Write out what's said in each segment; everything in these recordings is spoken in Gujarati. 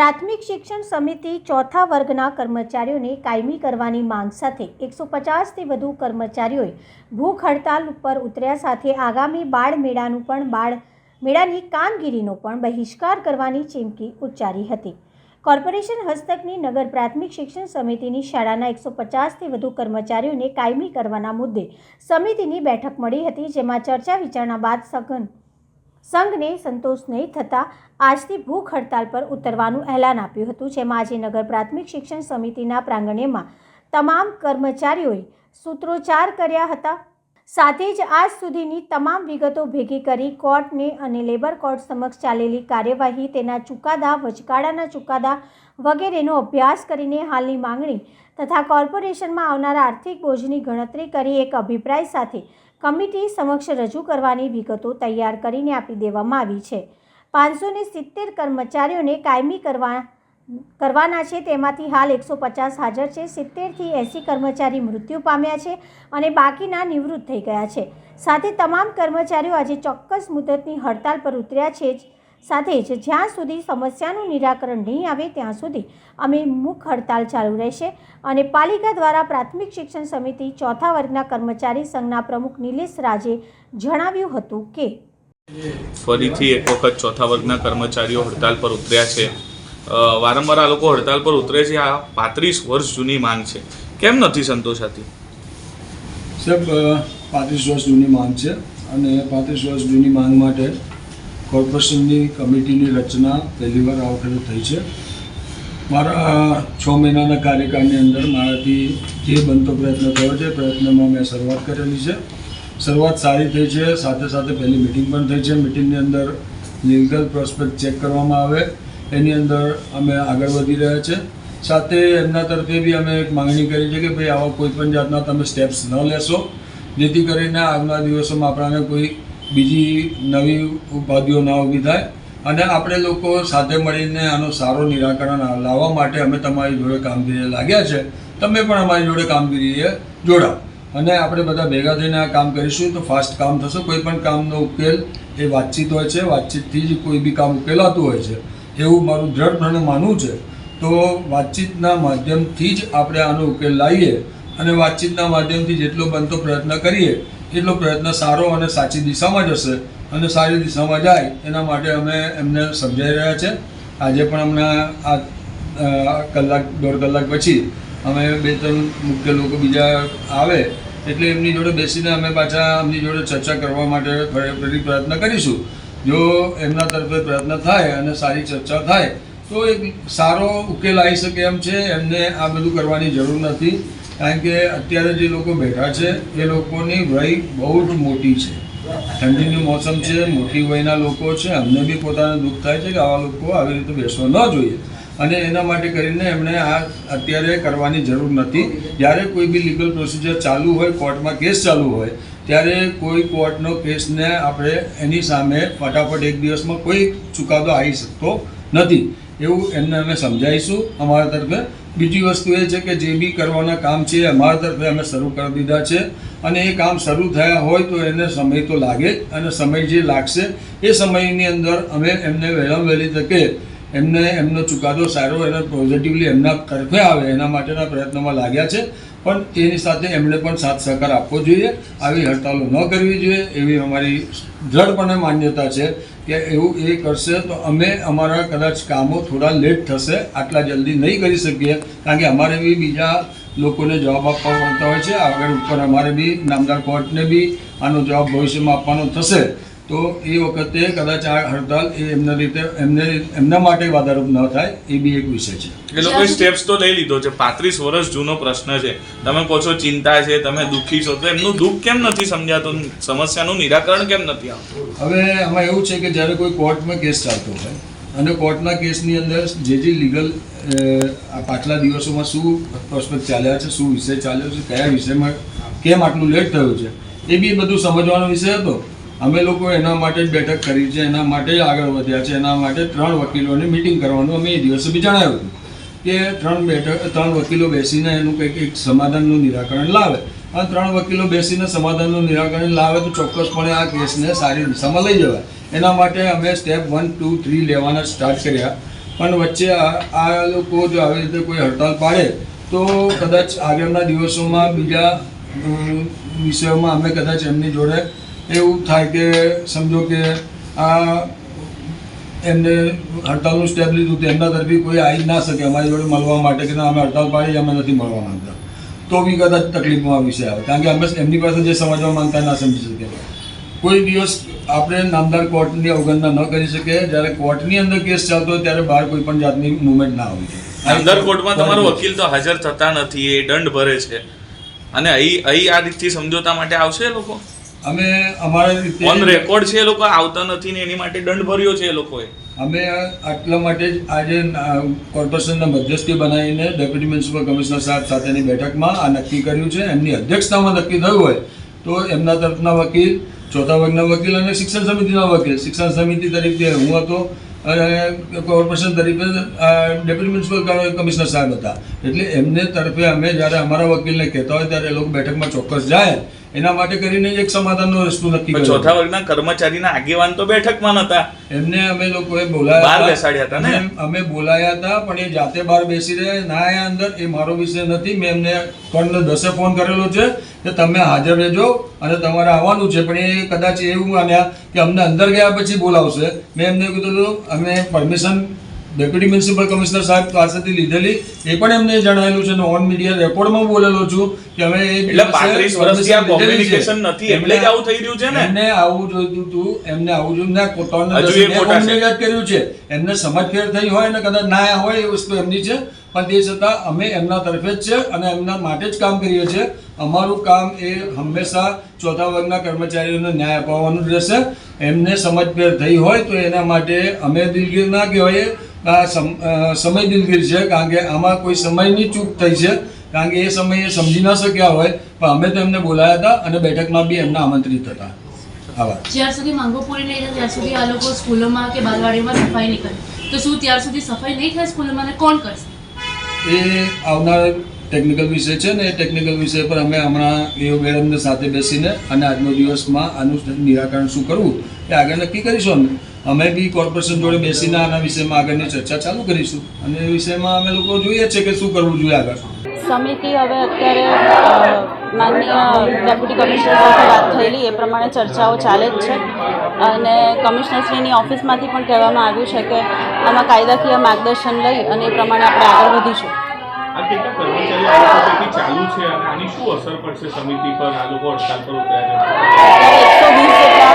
પ્રાથમિક શિક્ષણ સમિતિ ચોથા વર્ગના કર્મચારીઓને કાયમી કરવાની માંગ સાથે એકસો પચાસથી વધુ કર્મચારીઓએ ભૂખ હડતાલ ઉપર ઉતર્યા સાથે આગામી બાળ મેળાનું પણ બાળ મેળાની કામગીરીનો પણ બહિષ્કાર કરવાની ચીમકી ઉચ્ચારી હતી. કોર્પોરેશન હસ્તકની નગર પ્રાથમિક શિક્ષણ સમિતિની શાળાના એકસો પચાસથી વધુ કર્મચારીઓને કાયમી કરવાના મુદ્દે સમિતિની બેઠક મળી હતી, જેમાં ચર્ચા વિચારણા બાદ સઘન સંઘને સંતોષ નહીં થતાં આજથી ભૂખ હડતાલ પર ઉતરવાનું એલાન આપ્યું હતું, જેમાં આજે નગર પ્રાથમિક શિક્ષણ સમિતિના પ્રાંગણેમાં તમામ કર્મચારીઓએ સૂત્રોચ્ચાર કર્યા હતા. સાથે જ આજ સુધીની તમામ વિગતો ભેગી કરી કોર્ટને અને લેબર કોર્ટ સમક્ષ ચાલેલી કાર્યવાહી, તેના ચુકાદા, વચગાળાના ચુકાદા વગેરેનો અભ્યાસ કરીને હાલની માંગણી તથા કોર્પોરેશનમાં આવનારા આર્થિક બોજની ગણતરી કરી એક અભિપ્રાય સાથે કમિટી સમક્ષ રજૂ કરવાની વિગતો તૈયાર કરીને આપી દેવામાં આવી છે. પાંચસો સિત્તેર કર્મચારીઓને કાયમી કરવા કરવાના છે. તેમાંથી હાલ એકસો પચાસ હાજર છે. સિત્તેરથી એંસી કર્મચારી મૃત્યુ પામ્યા છે અને બાકીના નિવૃત્ત થઈ ગયા છે. સાથે તમામ કર્મચારીઓ આજે ચોક્કસ મુદતની હડતાલ પર ઉતર્યા છે જ. સાથે જ જ્યાં સુધી સમસ્યાનું નિરાકરણ નહીં આવે ત્યાં સુધી અમે મુખ હડતાલ ચાલુ રહેશે અને પાલિકા દ્વારા પ્રાથમિક શિક્ષણ સમિતિ ચોથા વર્ગના કર્મચારી સંઘના પ્રમુખ નિલેશ રાજે જણાવ્યું હતું કે ફરીથી એક વખત ચોથા વર્ગના કર્મચારીઓ હડતાલ પર ઉતર્યા છે. વારંવાર આ લોકો હડતાલ પર ઉતરે છે. આ પાંત્રીસ વર્ષ જૂની માંગ છે. કેમ નથી સંતોષાતી? સાહેબ પાંત્રીસ વર્ષ જૂની માંગ છે અને પાંત્રીસ વર્ષ જૂની માંગ માટે કોર્પોરેશનની કમિટીની રચના પહેલીવાર આ વખતે થઈ છે. મારા છ મહિનાના કાર્યકાળની અંદર મારાથી જે બનતો પ્રયત્ન થયો છે પ્રયત્નમાં મેં શરૂઆત કરેલી છે. શરૂઆત સારી થઈ છે. સાથે સાથે પહેલી મિટિંગ પણ થઈ છે. મિટિંગની અંદર લીગલ પ્રોસ્પેક્ટ ચેક કરવામાં આવે. એની અંદર અમે આગળ વધી રહ્યા છે. સાથે એમના તરફે બી અમે એક માંગણી કરી છે કે ભાઈ આવા કોઈ પણ જાતના તમે સ્ટેપ્સ ન લેશો. જેથી કરીને આગલા દિવસોમાં આપણાને કોઈ બીજી નવી ઉપાધિઓ ના ઊભી થાય. અને આપણે લોકો સાથે મળીને આનો સારો નિરાકરણ લાવવા માટે અમે તમારી જોડે કામગીરીએ લાગ્યા છે. તમે પણ અમારી જોડે કામગીરીએ જોડાઓ. અને આપણે બધા ભેગા થઈને આ કામ કરીશું તો ફાસ્ટ કામ થશે. કોઈ પણ કામનો ઉકેલ એ વાતચીત હોય છે. વાતચીતથી જ કોઈ બી કામ ઉકેલાતું હોય છે. એવું મારું દ્રઢપણે માનવું છે, તો વાતચીતના માધ્યમથી જ આપણે આનો ઉકેલ લાવીએ અને વાતચીતના માધ્યમથી જેટલો બનતો પ્રયત્ન કરીએ, એટલો પ્રયત્ન સારો અને સાચી દિશામાં જશે અને સારી દિશામાં જાય, એના માટે અમે એમને સમજાઈ રહ્યા છે. આજે પણ હમણાં આ કલાક, દોઢ કલાક પછી અમે બે ત્રણ મુખ્ય લોકો બીજા આવે, એટલે એમની જોડે બેસીને અમે પાછા એમની જોડે ચર્ચા કરવા માટે ફરી પ્રયત્ન કરીશું. જો એમના તરફે પ્રયત્ન થાય અને સારી ચર્ચા થાય, તો એક સારો ઉકેલ આવી શકે એમ છે. એમને આ બધું કરવાની જરૂર નથી. કારણ કે અત્યારે જે લોકો બેઠા છે, એ લોકોની વય બહુ જ મોટી છે. ઠંડીનું મોસમ છે, મોટી વયના લોકો છે. અમને બી પોતાને દુઃખ થાય છે કે આવા લોકો આવી રીતે બેસવા ન જોઈએ. અને એના માટે કરીને એમણે આ અત્યારે કરવાની જરૂર નથી. જ્યારે કોઈ બી લીગલ પ્રોસિજર ચાલુ હોય કોર્ટમાં કેસ ચાલુ હોય ત્યારે કોઈ કોર્ટનો કેસને આપણે એની સામે ફટાફટ એક દિવસમાં કોઈ ચુકાદો આવી શકતો નથી. એવું એમને અમે સમજાવીશું. અમારા તરફે બીજી વસ્તુ એ છે કે જે બી કરવાના કામ છે અમારા તરફે અમે શરૂ કરી દીધા છે. અને એ કામ શરૂ થયા હોય તો એને સમય તો લાગે જ અને સમય જે લાગશે એ સમયની અંદર અમે એમને વહેલામાં વહેલી તકે એમને એમનો ચુકાદો સારો એનો પોઝિટિવલી એમના તરફે આવે, એના માટેના પ્રયત્નોમાં લાગ્યા છે. પણ એની સાથે એમણે પણ સાથ સહકાર આપવો જોઈએ. આવી હડતાલો ન કરવી જોઈએ. એવી અમારી દ્રઢપણે માન્યતા છે કે એવું એ કરશે તો અમે અમારા કદાચ કામો થોડા લેટ થશે. આટલા જલ્દી નહીં કરી શકીએ. કારણ કે અમારે બી બીજા લોકોને જવાબ આપવા પડતા હોય છે. આગળ ઉપર અમારે બી, નામદાર કોર્ટને બી આનો જવાબ ભવિષ્યમાં આપવાનો થશે. તો એ વખતે કદાચ આ હડતાલ એ એમના રીતે એમને એમના માટે વાદારૂપ ન થાય એ બી એક વિષય છે. એ લોકોએ સ્ટેપ્સ તો લઈ લીધો છે. પાંત્રીસ વર્ષ જૂનો પ્રશ્ન છે. તમે કહો છો ચિંતા છે તમે દુઃખી છો તો એમનું દુઃખ કેમ નથી સમજાતું? સમસ્યાનું નિરાકરણ કેમ નથી આવતું? હવે આમાં એવું છે કે જ્યારે કોઈ કોર્ટમાં કેસ ચાલતો હોય અને કોર્ટના કેસની અંદર જે જે લીગલ આ પાછલા દિવસોમાં શું પ્રોસ્પેક્ટ ચાલ્યા છે શું વિષય ચાલ્યો છે કયા વિષયમાં કેમ આટલું લેટ થયું છે એ બી બધું સમજવાનો વિષય હતો. અમે લોકો એના માટે જ બેઠક કરી છે, એના માટે આગળ વધ્યા છે, એના માટે ત્રણ વકીલોની મિટિંગ કરવાનું અમે એ દિવસે બી જણાવ્યું કે ત્રણ બેઠક, ત્રણ વકીલો બેસીને એનું કંઈક એક સમાધાનનું નિરાકરણ લાવે. અને ત્રણ વકીલો બેસીને સમાધાનનું નિરાકરણ લાવે તો ચોક્કસપણે આ કેસને સારી દિશામાં લઈ જવાય. એના માટે અમે સ્ટેપ વન ટુ થ્રી લેવાના સ્ટાર્ટ કર્યા. પણ વચ્ચે આ લોકો જો આવી રીતે કોઈ હડતાલ પાડે તો કદાચ આગળના દિવસોમાં બીજા વિષયોમાં અમે કદાચ એમની જોડે એવું થાય કે સમજો કે આ એમને હડતાલનું સ્ટેપ લીધું તો એમના તરફી કોઈ આવી ના શકે અમારી જોડે મળવા માટે કે અમે હડતાલ પાડી અમે નથી મળવા માંગતા. તો બી કદાચ તકલીફમાં વિષય આવે. કારણ કે અમે એમની પાસે જે સમજવા માંગતા ના સમજી શકીએ. કોઈ દિવસ આપણે નામદાર કોર્ટની અવગણના ન કરી શકીએ. જ્યારે કોર્ટની અંદર કેસ ચાલતો હોય ત્યારે બહાર કોઈ પણ જાતની મુવમેન્ટ ના હોવી નામદાર કોર્ટમાં તમારો વકીલ તો હાજર થતા નથી, એ દંડ ભરે છે. અને અહીં અહીં આ રીતથી સમજોતા માટે આવશે લોકો? અમે અમારા રીતે ઓન રેકોર્ડ છે એ લોકો આવતા નથી ને એની માટે દંડ ભર્યો છે એ લોકોએ. અમે આટલા માટે જ આજે કોર્પોરેશનના મધ્યસ્થી બનાવીને ડેપ્યુટી મ્યુનિસિપલ કમિશનર સાહેબ સાથેની બેઠકમાં આ નક્કી કર્યું છે. એમની અધ્યક્ષતામાં નક્કી થયું હોય તો એમના તરફના વકીલ ચોથા વર્ગના વકીલ અને શિક્ષણ સમિતિના વકીલ. શિક્ષણ સમિતિ તરીકે હું હતો અને કોર્પોરેશન તરીકે ડેપ્યુટી મ્યુનિસિપલ કમિશનર સાહેબ હતા. એટલે એમને તરફે અમે જ્યારે અમારા વકીલને કહેતા હોય ત્યારે એ લોકો બેઠકમાં ચોક્કસ જાય. એના માટે કરીને એક સમાધાનનો રસ્તો નક્કી કર્યો. ચોથા વર્ગના કર્મચારીના આગેવાન તો બેઠકમાં નતા એમને અમે લોકોએ બોલાયા બહાર બેસાડ્યા હતા ને? અમે- બોલાયા હતા પણ એ જાતે બહાર બેસી રહ્યા. ના આયા અંદર એ મારો વિષય નથી. મેં એમને ત્રણ દસે ફોન કરેલો છે કે તમે હાજર રહેજો અને તમારે આવવાનું છે. પણ એ કદાચ એવું માન્યા કે અમને અંદર ગયા પછી બોલાવશે. મેં એમને કીધું અમે પરમિશન ડેપ્યુટી મ્યુનિસિપલ કમિશનર સાહેબ પાસેથી લીધેલી. એ પણ એમને જણાવેલું છે ઓન મીડિયા રેકોર્ડમાં બોલેલો છું કે અમે એટલે દિવસે પાંત્રીસ વર્ષથી આ permission લીધેલી છે. કોમ્યુનિકેશન નથી. એટલે જ આવું થઈ રહ્યું છે ને? એમને આવું જોઈતું હતું એમને આવું જોયું ના કોટોને. કોમ્યુનિકેટ કર્યું છે. એમને સમજફેર થઈ હોય ને કદાચ ના હોય એ વસ્તુ એમની છે. પણ તે છતાં અમે એમના તરફે જ છે અને એમના માટે જ કામ કરીએ છીએ. અમારું કામ એ હંમેશા ચોથા વર્ગના કર્મચારીઓને ન્યાય અપાવવાનું રહેશે. એમને સમજફેર થઈ હોય તો એના માટે અમે દિલગીર ના કહેવાય આ સમ- સમય દિલગીર છે કારણ કે આમાં કોઈ સમયની ચૂક થઈ છે કારણ કે એ સમયે સમજી ના શક્યા હોય પણ અમે તો એમને બોલાયા હતા અને બેઠકમાં બી એમને આમંત્રિત હતા. આભાર જ્યાર સુધી માંગો પૂરી નહીં થાય ત્યાં સુધી આ લોકો સ્કૂલોમાં કે બાલવાડીમાં સફાઈ નહીં કરે. તો શું ત્યાર સુધી સફાઈ નહીં થાય સ્કૂલોમાં કોણ કરશે? એ આવનાર ટેકનિકલ વિષય છે ને એ ટેકનિકલ વિષય પર અમે હમણાં એ મેડમને સાથે બેસીને અને આજનો દિવસમાં આનું નિરાકરણ શું કરવું એ આગળ નક્કી કરીશું અમે. અમે બી કોર્પોરેશન જોડે બેસીને આના વિષયમાં આગળની ચર્ચા ચાલુ કરીશું. અને એ વિષયમાં અમે લોકો જોઈએ છે કે શું કરવું જોઈએ આગળ. સમિતિ હવે અત્યારે માનનીય ડેપ્યુટી કમિશનર સાથે વાત થયેલી એ પ્રમાણે ચર્ચાઓ ચાલે જ છે. અને કમિશનરશ્રીની ઓફિસમાંથી પણ કહેવામાં આવ્યું છે કે આમાં કાયદાકીય માર્ગદર્શન લઈ અને એ પ્રમાણે આપણે આગળ વધીશું. ચાલુ છે અને આની શું અસર પડશે સમિતિ પર? આ લોકો હડતાલ પર ઉતર્યા અત્યારે એકસો વીસ જેટલા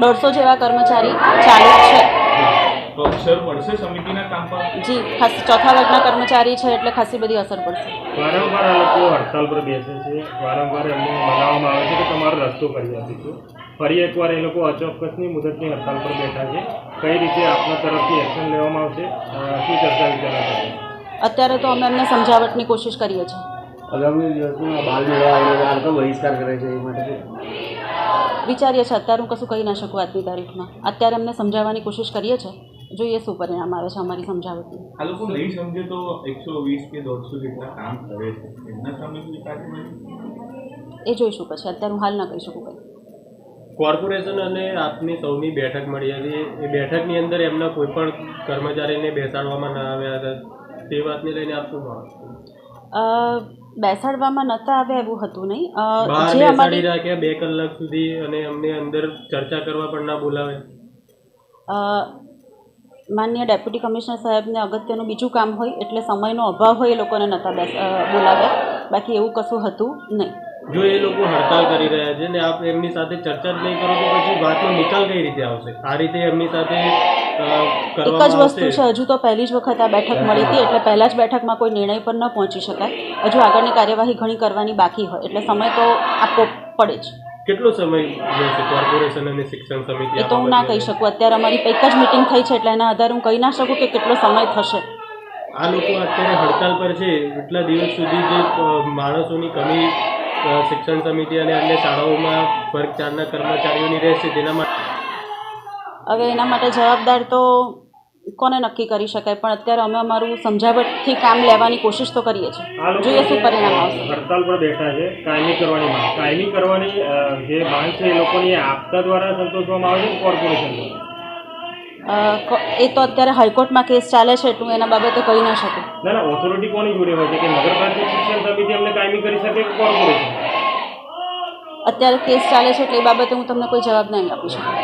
દોઢસો જેવા કર્મચારી ચાલુ છે. છે તો અસર પડશે સમિતિના કામ પર? જી ખાસ ચોથા વર્ગના કર્મચારી છે એટલે ખાસી બધી અસર પડશે. વારંવાર આ લોકો હડતાલ પર બેસે છે. વારંવાર એમને મનાવવામાં આવે છે કે તમારો રસ્તો કરી આપીશું ફરી એકવાર એ લોકો અચોક્કસની મુદતની હડતાલ પર બેઠા છે. કઈ રીતે આપના તરફથી એક્શન લેવામાં આવશે? શું ચર્ચા વિચારણા કરશે અત્યારે તો અમે એમને સમજાવટની કોશિશ કરીએ છીએ. આગામી દિવસમાં બાલ મેળા આવીને બહિષ્કાર કરે છે એ માટે? વિચારીએ છીએ અત્યારે હું કશું કહી ના શકું આજની તારીખમાં. અત્યારે અમને સમજાવવાની કોશિશ કરીએ છીએ. જોઈએ શું પરિણામ આવે છે અમારી સમજાવટનું. આ લોકો નહીં સમજે તો એકસો વીસ કે દોઢસો જેટલા કામ કરે છે. એમના સામે એ જોઈશું પછી. અત્યારે હું હાલ ના કહી શકું કંઈ. કોર્પોરેશન અને આપની સૌની બેઠક મળી હતી એ બેઠકની અંદર એમના કોઈ પણ કર્મચારીને બેસાડવામાં ના આવ્યા હતા. તે વાતને લઈને આપ શું માનો છો? અ, બેસાડવામાં નહોતા આવ્યા એવું હતું નહીં. જે અમારી રાખ્યા બે કલાક સુધી અને અમને અંદર ચર્ચા કરવા પણ ના બોલાવે. માન્ય ડેપ્યુટી કમિશનર સાહેબને અગત્યનું બીજું કામ હોય એટલે સમયનો અભાવ હોય એ લોકોને નહોતા બેસ બોલાવે. બોલાવ્યા બાકી એવું કશું હતું નહીં. જો એ લોકો હડતાલ કરી રહ્યા છે ને આપ એમની સાથે ચર્ચા જ નહીં કરો તો પછી વાતનો નિકાલ કઈ રીતે આવશે? આ રીતે એમની સાથે એક જ વસ્તુ છે હજુ તો પહેલી જ વખત આ બેઠક મળી હતી એટલે પહેલાં જ બેઠકમાં કોઈ નિર્ણય પર ન પહોંચી શકાય. હજુ આગળની કાર્યવાહી ઘણી કરવાની બાકી હોય એટલે સમય તો આપવો પડે જ. કેટલો સમય કોર્પોરેશન અને શિક્ષણ સમિતિ એ તો હું ના કહી શકું. અત્યારે અમારી એક જ મિટિંગ થઈ છે એટલે એના આધારે હું કહી ના શકું કે કેટલો સમય થશે. આ લોકો અત્યારે હડતાલ પર છે. એટલા દિવસ સુધી જે માણસોની કમી શિક્ષણ સમિતિ અને અન્ય શાળાઓમાં વર્ગ ચારના કર્મચારીઓની રહેશે તેના માટે હવે એના માટે જવાબદાર તો કોને નક્કી કરી શકાય? પણ અત્યારે અમે અમારું સમજાવટથી કામ લેવાની કોશિશ તો કરીએ છીએ. જોઈએ શું પરિણામ આવશે. હડતાલ પર બેઠા છે. કાયમી કરવાની માંગ. કાયમી કરવાની જે માંગ છે એ લોકોની આપતા દ્વારા સંતોષવામાં આવે છે કોર્પોરેશન દ્વારા? એ તો અત્યારે હાઈકોર્ટમાં કેસ ચાલે છે એટલું એના બાબતે કહી ના શકું. ના ના ઓથોરિટી કોની જોડે હોય છે? કે નગરપાલિકા શિક્ષણ સમિતિ અમને કાયમી કરી શકે કોર્પોરેશન? અત્યારે કેસ ચાલે છે એટલે એ બાબતે હું તમને કોઈ જવાબ નહીં આપી શકું